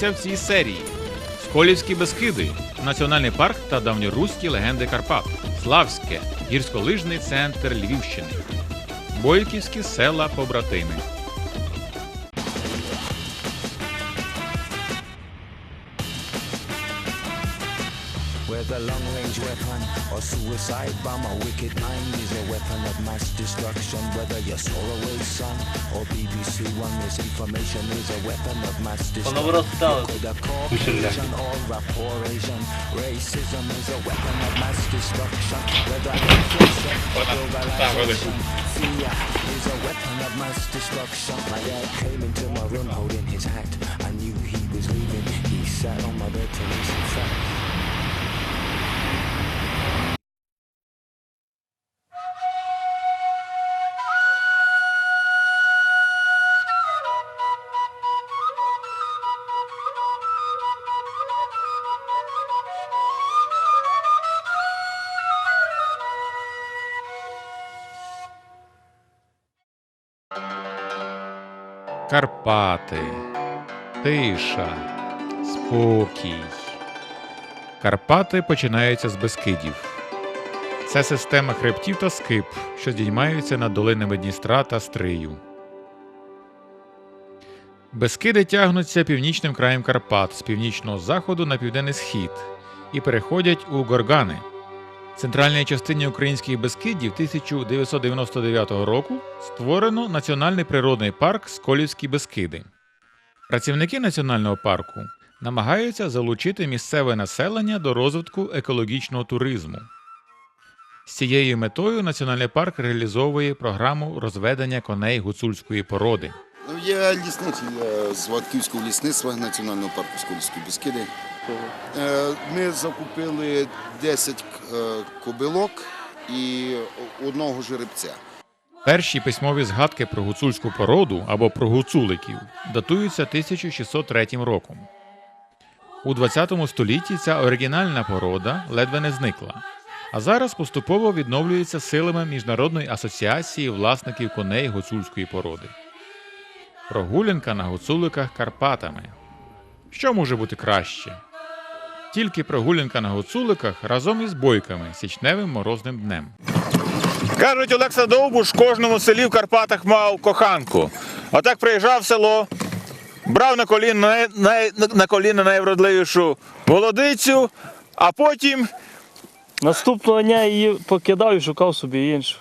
Дивіться в цій серії: Сколівські Бескиди, Національний парк та давньоруські легенди Карпат, Славське, гірськолижний центр Львівщини, Бойківські села побратими. Whether long-range weapon or suicide bomber, wicked mind is a weapon of mass destruction. Whether your Solarway or BBC One, misinformation is a weapon of mass destruction. Racism is a weapon of mass destruction. Whether fear is a weapon of mass destruction. My dad came into my room holding his hat. I knew he was leaving. He sat on my bed till he sat. Карпати, тиша, спокій. Карпати починаються з Бескидів. Це система хребтів та скип, що здіймаються над долинами Дністра та Стрию. Бескиди тягнуться північним краєм Карпат з північного заходу на південний схід і переходять у Горгани. Центральній частині українських Бескидів 1999 року створено Національний природний парк Сколівські Бескиди. Працівники національного парку намагаються залучити місцеве населення до розвитку екологічного туризму. З цією метою Національний парк реалізовує програму розведення коней гуцульської породи. Ну, Я лісництво я з Ватківського лісництва Національного парку Сколівські Бескиди. Е, Ми закупили 10 е, кобилок і одного жеребця. Перші письмові згадки про гуцульську породу або про гуцуликів датуються 1603 роком. У 20 столітті ця оригінальна порода ледве не зникла, а зараз поступово відновлюється силами Міжнародної асоціації власників коней гуцульської породи. Прогулянка на гуцуликах Карпатами. Що може бути краще? Тільки прогулянка на гуцуликах разом із бойками січневим морозним днем. Кажуть, Олекса Довбуш в кожному селі в Карпатах мав коханку. Отак приїжджав в село, брав на коліна, най, най, на коліна найвродливішу молодицю, а потім Наступного дня її покидав і шукав собі іншу.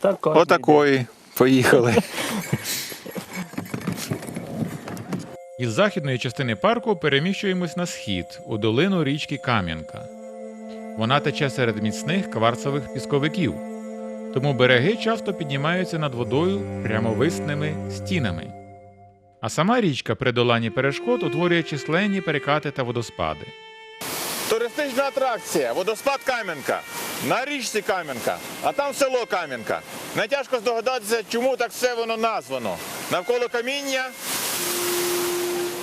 Так отакої поїхали. Із західної частини парку переміщуємось на схід у долину річки Кам'янка. Вона тече серед міцних кварцових пісковиків, тому береги часто піднімаються над водою прямовисними стінами. А сама річка при доланні перешкод утворює численні перекати та водоспади. Туристична атракція, водоспад Кам'янка. На річці Кам'янка, а там село Кам'янка. Не тяжко здогадатися, чому так все воно названо. Навколо каміння.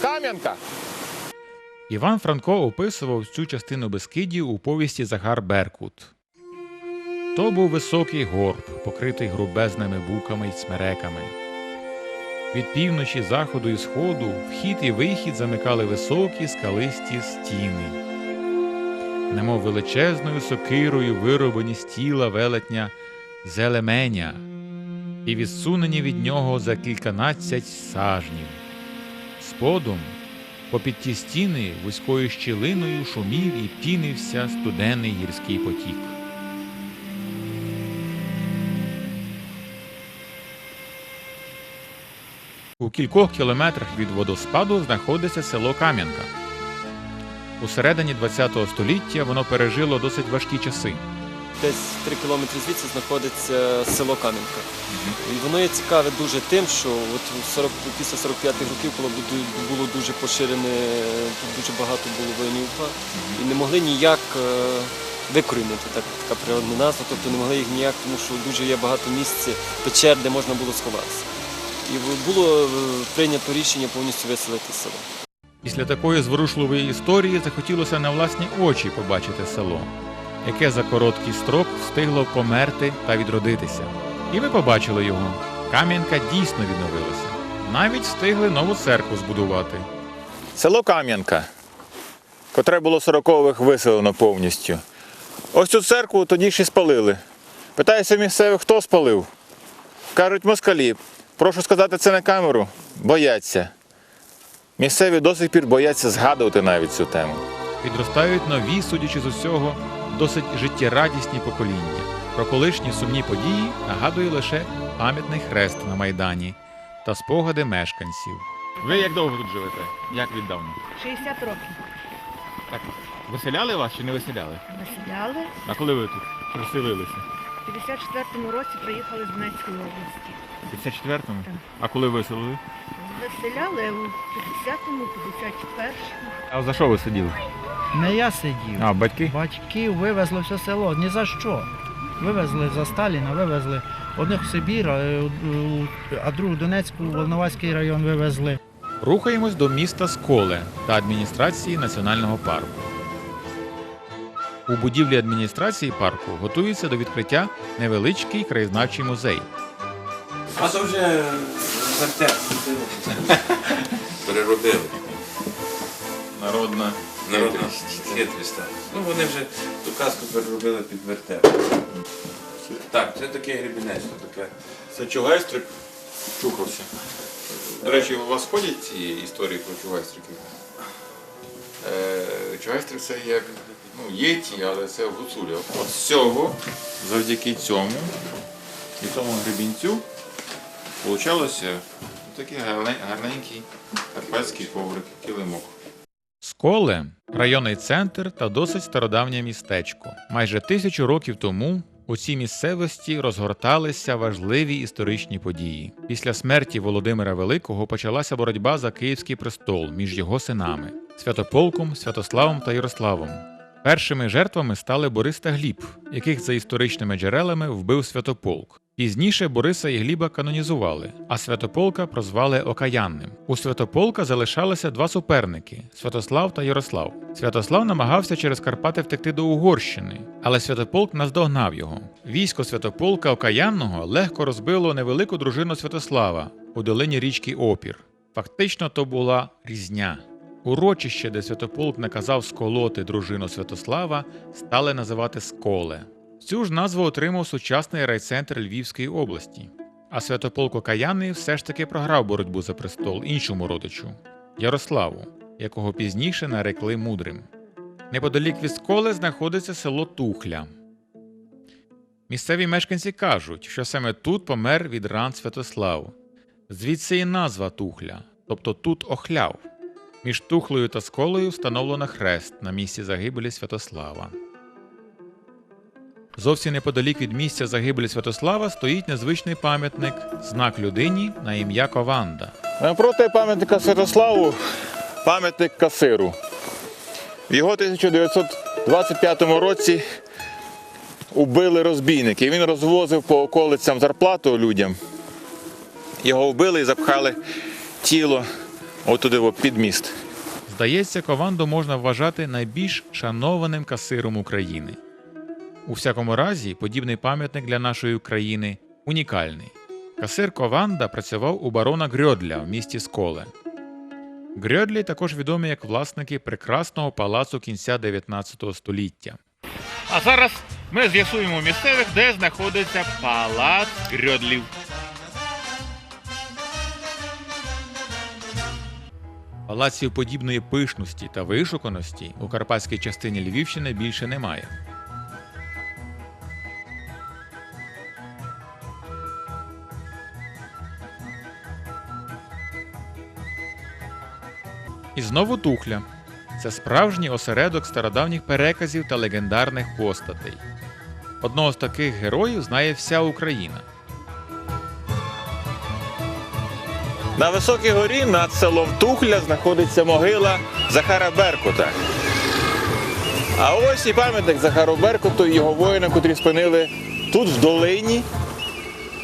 Кам'янка. Іван Франко описував цю частину Бескидів у повісті Захар Беркут. То був високий горб, покритий грубезними буками й смереками. Від півночі, заходу і сходу вхід і вихід замикали високі скалисті стіни. Немов величезною сокирою вироблені з тіла велетня зелеменя, і відсунені від нього за кільканадцять сажнів. Сподом Попід ті стіни вузькою щілиною шумів і пінився студенний гірський потік. У кількох кілометрах від водоспаду знаходиться село Кам'янка. У середині ХХ століття воно пережило досить важкі часи. Десь 3 кілометри звідси знаходиться село Кам'янка. І воно є цікаве дуже тим, що от 40, після 45-х років, коли було дуже поширене, дуже багато було воїнів УПА, і не могли ніяк е, викорінити так, така природна назва, тобто не могли їх ніяк, тому що дуже є багато місць, печер, де можна було сховатися. І було е, прийнято рішення повністю виселити село. Після такої зворушливої історії захотілося на власні очі побачити село, яке за короткий строк встигло померти та відродитися. І ми побачили його. Кам'янка дійсно відновилася. Навіть встигли нову церкву збудувати. село Кам'янка, котре було 40-х виселено повністю. Ось цю церкву тоді ще спалили. Питаюся місцевих, хто спалив. Кажуть, москалі. Прошу сказати це на камеру. Бояться. Місцеві до сих пір бояться згадувати навіть цю тему. Підростають нові, судячи з усього, досить життєрадісні покоління. Про колишні сумні події нагадує лише пам'ятний хрест на Майдані та спогади мешканців. Ви як довго тут живете? Як віддавна? 60 років. Так, виселяли вас чи не виселяли? Населяли. А коли ви тут приселилися? У 54-му році приїхали з Донецької області. У 54-му? Так. А коли виселили? Виселяли у 50-му, 51-му. А за що ви сиділи? Не я сидів. А, батьки? Батьків вивезли все село. Ні за що. Вивезли за Сталіна, вивезли одних в Сибір, а, е, а другу в Донецьку, Волноваський район вивезли. Рухаємось до міста Сколе та адміністрації національного парку. У будівлі адміністрації парку готується до відкриття невеличкий краєзнавчий музей. А то вже вертеп. переробили. Народна Народна хитрість. Ну вони вже ту казку переробили під вертеп. Так, це таке грібінець, таке. Це чугайстрик чухався. До речі, у вас ходять ці історії про чугайстриків? Е, чугайстрик це як ну, єті, але це в гуцулі. От з цього, завдяки цьому і тому гребінцю, получалося такий гарненький карпатський коврик, килимок. Сколе районний центр та досить стародавнє містечко. Майже тисячу років тому у цій місцевості розгорталися важливі історичні події. Після смерті Володимира Великого почалася боротьба за Київський престол між його синами Святополком, Святославом та Ярославом. Першими жертвами стали Борис та Гліб, яких за історичними джерелами вбив Святополк. Пізніше Бориса і Гліба канонізували, а Святополка прозвали Окаянним. У Святополка залишалися два суперники Святослав та Ярослав. Святослав намагався через Карпати втекти до Угорщини, але Святополк наздогнав його. Військо Святополка Окаянного легко розбило невелику дружину Святослава у долині річки Опір. Фактично то була різня. Урочище, де Святополк наказав сколоти дружину Святослава, стали називати Сколе. Цю ж назву отримав сучасний райцентр Львівської області. А Святополк Окаяний все ж таки програв боротьбу за престол іншому родичу Ярославу, якого пізніше нарекли мудрим. Неподалік від Сколе знаходиться село Тухля. Місцеві мешканці кажуть, що саме тут помер від ран Святослав. Звідси і назва Тухля, тобто тут охляв. Між Тухлею та Сколею встановлено хрест на місці загибелі Святослава. Зовсім неподалік від місця загибелі Святослава стоїть незвичний пам'ятник знак людині на ім'я Кованда. Напроти пам'ятника Святославу пам'ятник касиру. В його 1925 році убили розбійники. Він розвозив по околицям зарплату людям. Його вбили і запхали тіло отуди під міст. Здається, Кованду можна вважати найбільш шанованим касиром України. У всякому разі, подібний пам'ятник для нашої країни унікальний. Касир Кованда працював у барона Грьодля в місті Сколе. Грьодлі також відомі як власники прекрасного палацу кінця 19 століття. А зараз ми з'ясуємо у місцевих, де знаходиться палац Грьодлів. Палаців подібної пишності та вишуканості у карпатській частині Львівщини більше немає. І знову тухля. Це справжній осередок стародавніх переказів та легендарних постатей. Одного з таких героїв знає вся Україна. На високій горі над селом Тухля знаходиться могила Захара Беркута. А ось і пам'ятник Захару Беркуту і його воїнам, котрі спинили тут, в долині,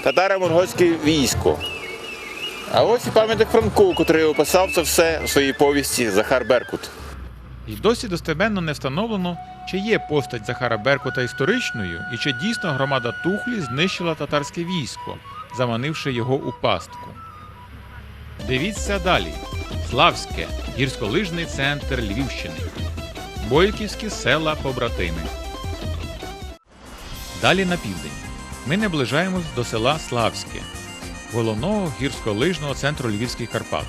татаро-монгольське військо. А ось і пам'ятник Франку, котрий описав це все у своїй повісті Захар Беркут. І досі достеменно не встановлено, чи є постать Захара Беркута історичною і чи дійсно громада Тухлі знищила татарське військо, заманивши його у пастку. Дивіться далі. Славське гірськолижний центр Львівщини. Бойківські села побратими. Далі на південь. Ми наближаємось до села Славське, головного гірськолижного центру Львівських Карпат.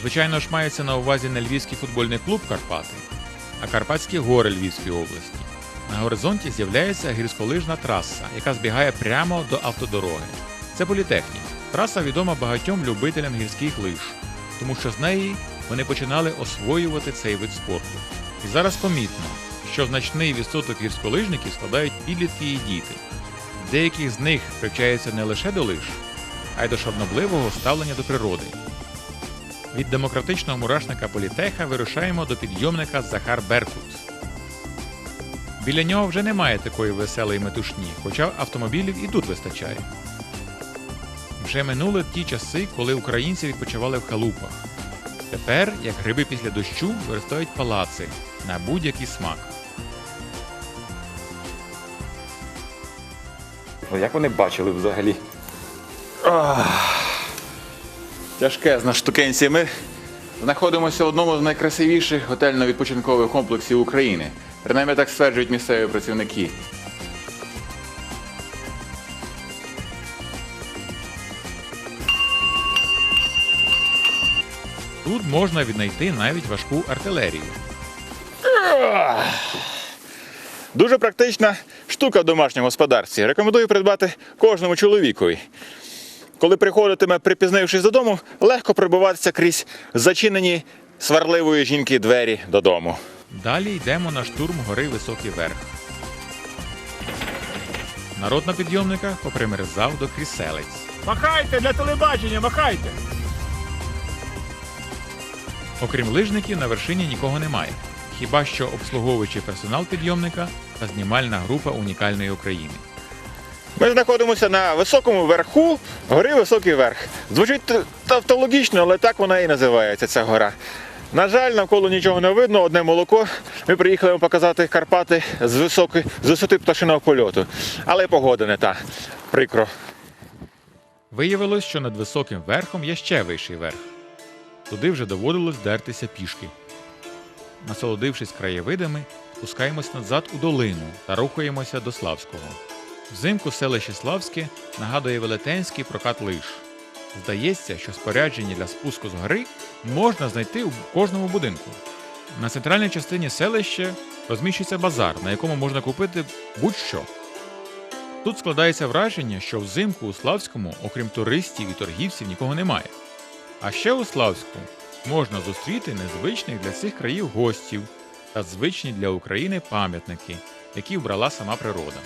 Звичайно ж, мається на увазі не Львівський футбольний клуб Карпати, а Карпатські гори Львівської області. На горизонті з'являється гірськолижна траса, яка збігає прямо до автодороги. Це політехнік. Траса відома багатьом любителям гірських лиж, тому що з неї вони починали освоювати цей вид спорту. І зараз помітно, що значний відсоток гірськолижників складають підлітки і діти. Деяких з них привчаються не лише до лиж, а й до шанобливого ставлення до природи. Від демократичного мурашника Політеха вирушаємо до підйомника Захар Беркут. Біля нього вже немає такої веселої метушні, хоча автомобілів і тут вистачає. Вже минули ті часи, коли українці відпочивали в халупах. Тепер, як гриби після дощу, виростають палаци на будь-який смак. Як вони бачили взагалі? Тяжке з штукенці. Ми знаходимося в одному з найкрасивіших готельно-відпочинкових комплексів України. Принаймні так стверджують місцеві працівники. Тут можна віднайти навіть важку артилерію. Дуже практична штука в домашньому господарстві. Рекомендую придбати кожному чоловікові. Коли приходитиме, припізнившись додому, легко пробиватися крізь зачинені сварливої жінки двері додому. Далі йдемо на штурм гори Високий Верх. Народ на підйомниках попримерзав до кріселець. Махайте для телебачення, махайте! Окрім лижників, на вершині нікого немає. Хіба що обслуговуючий персонал підйомника та знімальна група унікальної України. Ми знаходимося на високому верху гори Високий Верх. Звучить тавтологічно, але так вона і називається ця гора. На жаль, навколо нічого не видно, одне молоко. Ми приїхали вам показати Карпати з, високи, з висоти пташиного польоту. Але погода не та. Прикро. Виявилось, що над високим верхом є ще вищий верх. Туди вже доводилось дертися пішки. Насолодившись краєвидами, спускаємось назад у долину та рухаємося до Славського. Взимку селище Славське нагадує велетенський прокат лиж. Здається, що спорядження для спуску з гори можна знайти у кожному будинку. На центральній частині селища розміщується базар, на якому можна купити будь-що. Тут складається враження, що взимку у Славському, окрім туристів і торгівців, нікого немає. А ще у Славську можна зустріти незвичних для цих країв гостів та звичні для України пам'ятники, які вбрала сама природа.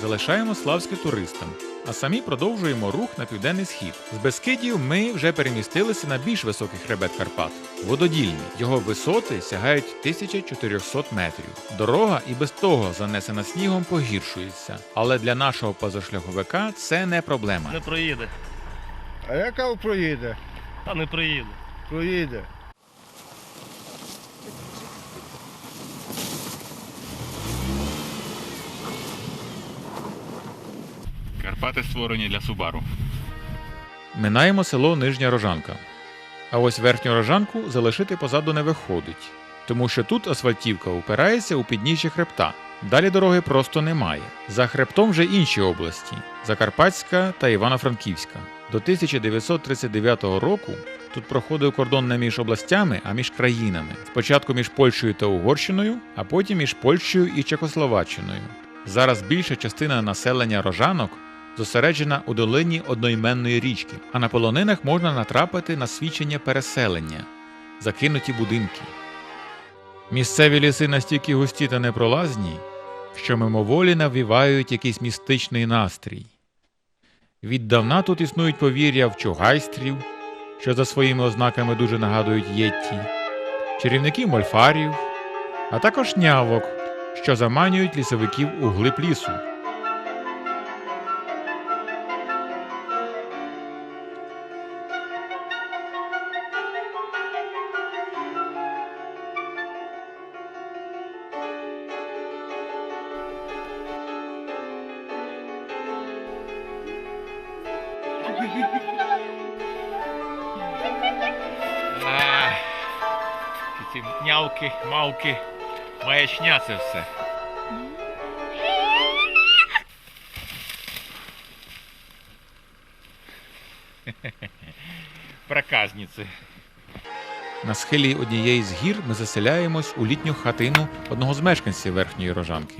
Залишаємо Славське туристам, а самі продовжуємо рух на південний схід. З Бескидів ми вже перемістилися на більш високий хребет Карпат вододільний. Його висоти сягають 1400 метрів. Дорога і без того занесена снігом погіршується, але для нашого позашляховика це не проблема. Не проїде. А яка проїде? Та не проїде. Проїде. Карпати створені для Субару. Минаємо село Нижня Рожанка. А ось верхню рожанку залишити позаду не виходить, тому що тут асфальтівка упирається у підніжжя хребта. Далі дороги просто немає. За хребтом вже інші області Закарпатська та Івано-Франківська. До 1939 року тут проходив кордон не між областями, а між країнами. Спочатку між Польщею та Угорщиною, а потім між Польщею і Чехословаччиною. Зараз більша частина населення рожанок зосереджена у долині одноіменної річки, а на полонинах можна натрапити на свідчення переселення, закинуті будинки. Місцеві ліси настільки густі та непролазні, що мимоволі навівають якийсь містичний настрій. Віддавна тут існують повір'я в чугайстрів, що за своїми ознаками дуже нагадують єтті, чарівників мольфарів, а також нявок, що заманюють лісовиків у глиб лісу. Ці нявки, мавки, маячня це все. Проказниці. На схилі однієї з гір ми заселяємось у літню хатину одного з мешканців верхньої рожанки.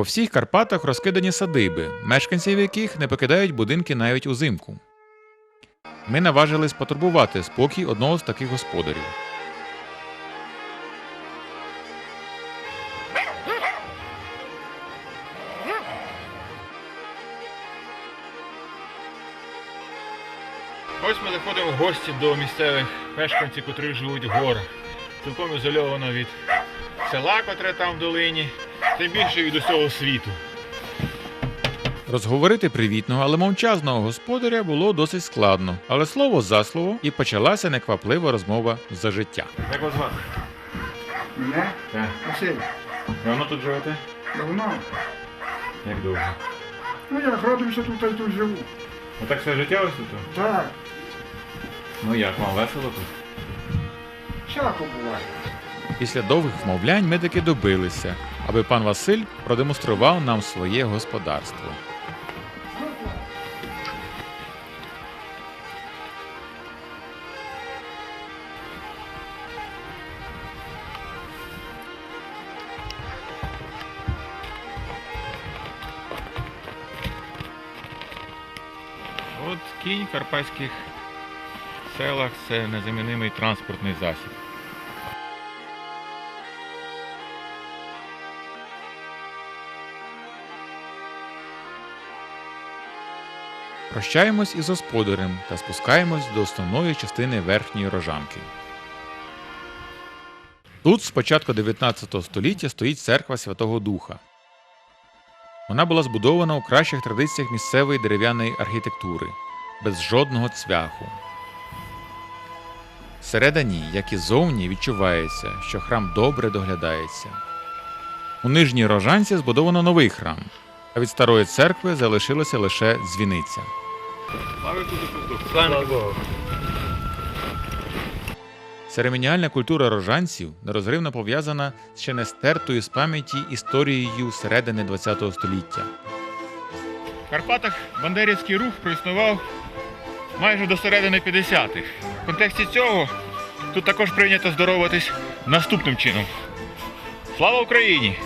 По всіх Карпатах розкидані садиби, мешканців яких не покидають будинки навіть узимку. Ми наважились потурбувати спокій одного з таких господарів. Ось ми заходимо в гості до місцевих мешканців, котрі живуть в горах. Цілком ізольовано від села, котре там в долині, тим більше від усього світу. Розговорити привітного, але мовчазного господаря було досить складно, але слово за слово і почалася некваплива розмова за життя. Як вас звати? Мене? Так. Василь. Давно тут живете? Давно. Як довго? Ну я родився тут, та й тут живу. Ну так все життя ось тут? Так, Ну як вам весело тут? всяко буває. Після довгих вмовлянь ми таки добилися, аби пан Василь продемонстрував нам своє господарство. От кінь в карпатських селах це незамінимий транспортний засіб. Прощаємось із господарем та спускаємось до основної частини верхньої рожанки. Тут з початку 19 століття стоїть церква Святого Духа. Вона була збудована у кращих традиціях місцевої дерев'яної архітектури, без жодного цвяху. Всередині, як і зовні, відчувається, що храм добре доглядається. У нижній рожанці збудовано новий храм, а від старої церкви залишилася лише дзвіниця. Церемоніальна культура рожанців нерозривно пов'язана з ще не стертою з пам'яті історією середини ХХ століття. В Карпатах Бандерівський рух проіснував майже до середини 50-х. В контексті цього тут також прийнято здороватись наступним чином. Слава Україні!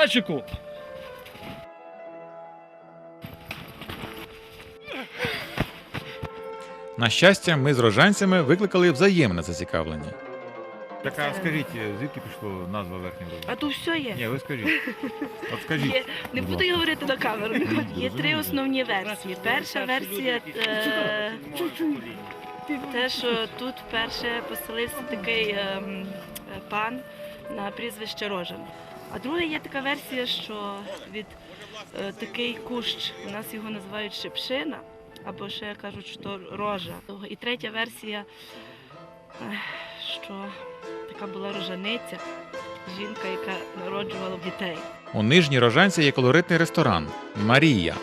Братчику! На щастя, ми з рожанцями викликали взаємне зацікавлення. Так а скажіть, звідки пішло назва верхнього А тут все є. Ні, ви скажіть. От скажіть. Є, не буду ласка. говорити на камеру. Є три основні версії. Перша версія е, те, що тут вперше поселився такий ем, е, пан на прізвище Рожан. А друга є така версія, що від е, такий кущ, у нас його називають шипшина, або ще кажуть, що рожа. І третя версія, е, що така була рожаниця, жінка, яка народжувала дітей. У нижній рожанці є колоритний ресторан Марія,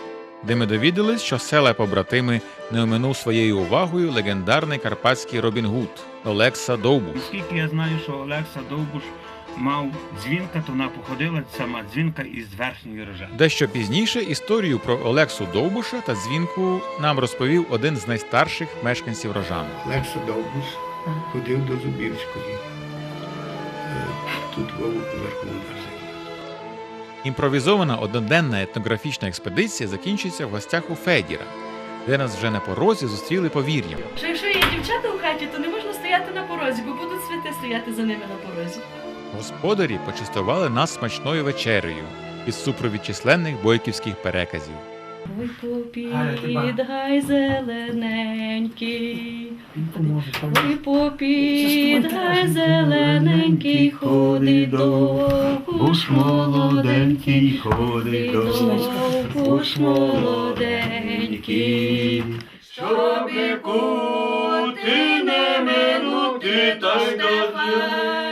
де ми довідались, що села побратими не оминув своєю увагою легендарний карпатський Робін Гуд Олекса Довбуш. Оскільки я знаю, що Олекса Довбуш мав дзвінка, то вона походила сама дзвінка із верхньої рожа. Дещо пізніше історію про Олексу Довбуша та дзвінку нам розповів один з найстарших мешканців рожан. Лексо Довбус ходив до Зубівської. Е, Тут в верхньому Імпровізована одноденна етнографічна експедиція закінчується в гостях у Федіра, де нас вже на порозі зустріли повір'ям. Що якщо є дівчата у хаті, то не можна стояти на порозі, бо будуть святи стояти за ними на порозі. Господарі почастували нас смачною вечерею під супровід численних бойківських переказів. Ой, попід, гай зелененький. Ой, попід, гай зелененький, ходить довго ж молоденький, ходить довго ж молоденький. Щоб кути не минути, та Стефана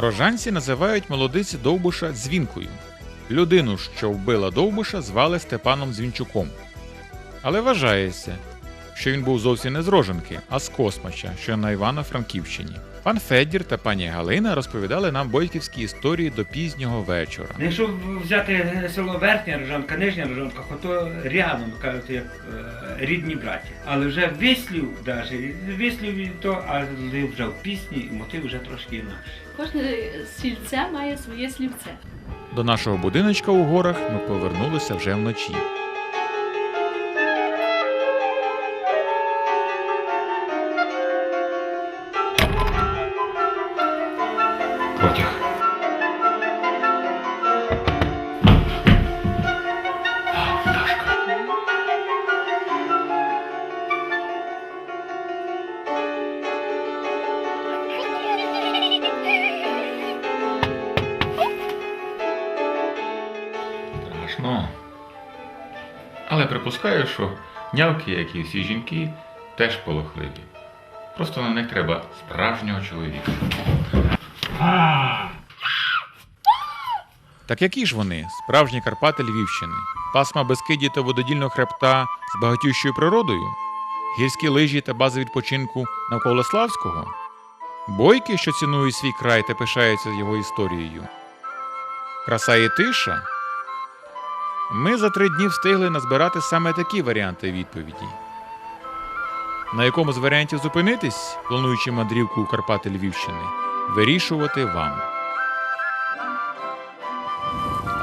Рожанці називають молодиці Довбуша дзвінкою. Людину, що вбила Довбуша, звали Степаном Дзвінчуком. Але вважається, що він був зовсім не з Рожанки, а з Космача, що на Івано-Франківщині. Пан Федір та пані Галина розповідали нам бойківські історії до пізнього вечора. Ну, Якщо взяти село Верхня Рожанка, Нижня Рожанка, то рядом кажуть, як е, рідні браті. Але вже вислів, навіть вислів то, але вже в пісні мотив вже трошки інакше. Кожне сільце має своє слівце. До нашого будиночка у горах ми повернулися вже вночі. Але припускаю, що нявки, як і всі жінки, теж полохливі. Просто на них треба справжнього чоловіка. Так які ж вони, справжні Карпати Львівщини, пасма Бескиді та вододільного хребта з багатющою природою, гірські лижі та бази відпочинку навколо Славського, бойки, що цінують свій край та пишаються його історією, краса і тиша. Ми за три дні встигли назбирати саме такі варіанти відповіді. На якому з варіантів зупинитись, плануючи мандрівку у Карпати Львівщини, вирішувати вам.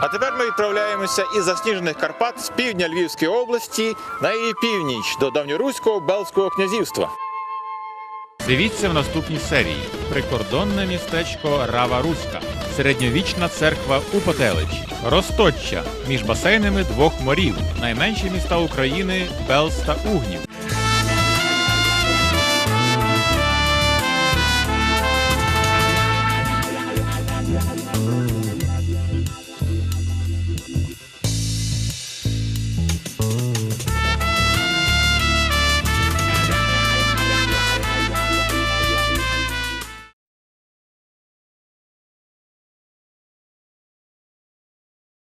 А тепер ми відправляємося із засніжених Карпат з півдня Львівської області на її північ до давньоруського Белського князівства. Дивіться в наступній серії: прикордонне містечко Рава Руська, середньовічна церква у Потеличі, Росточчя між басейнами двох морів, найменші міста України Белс та Угнів.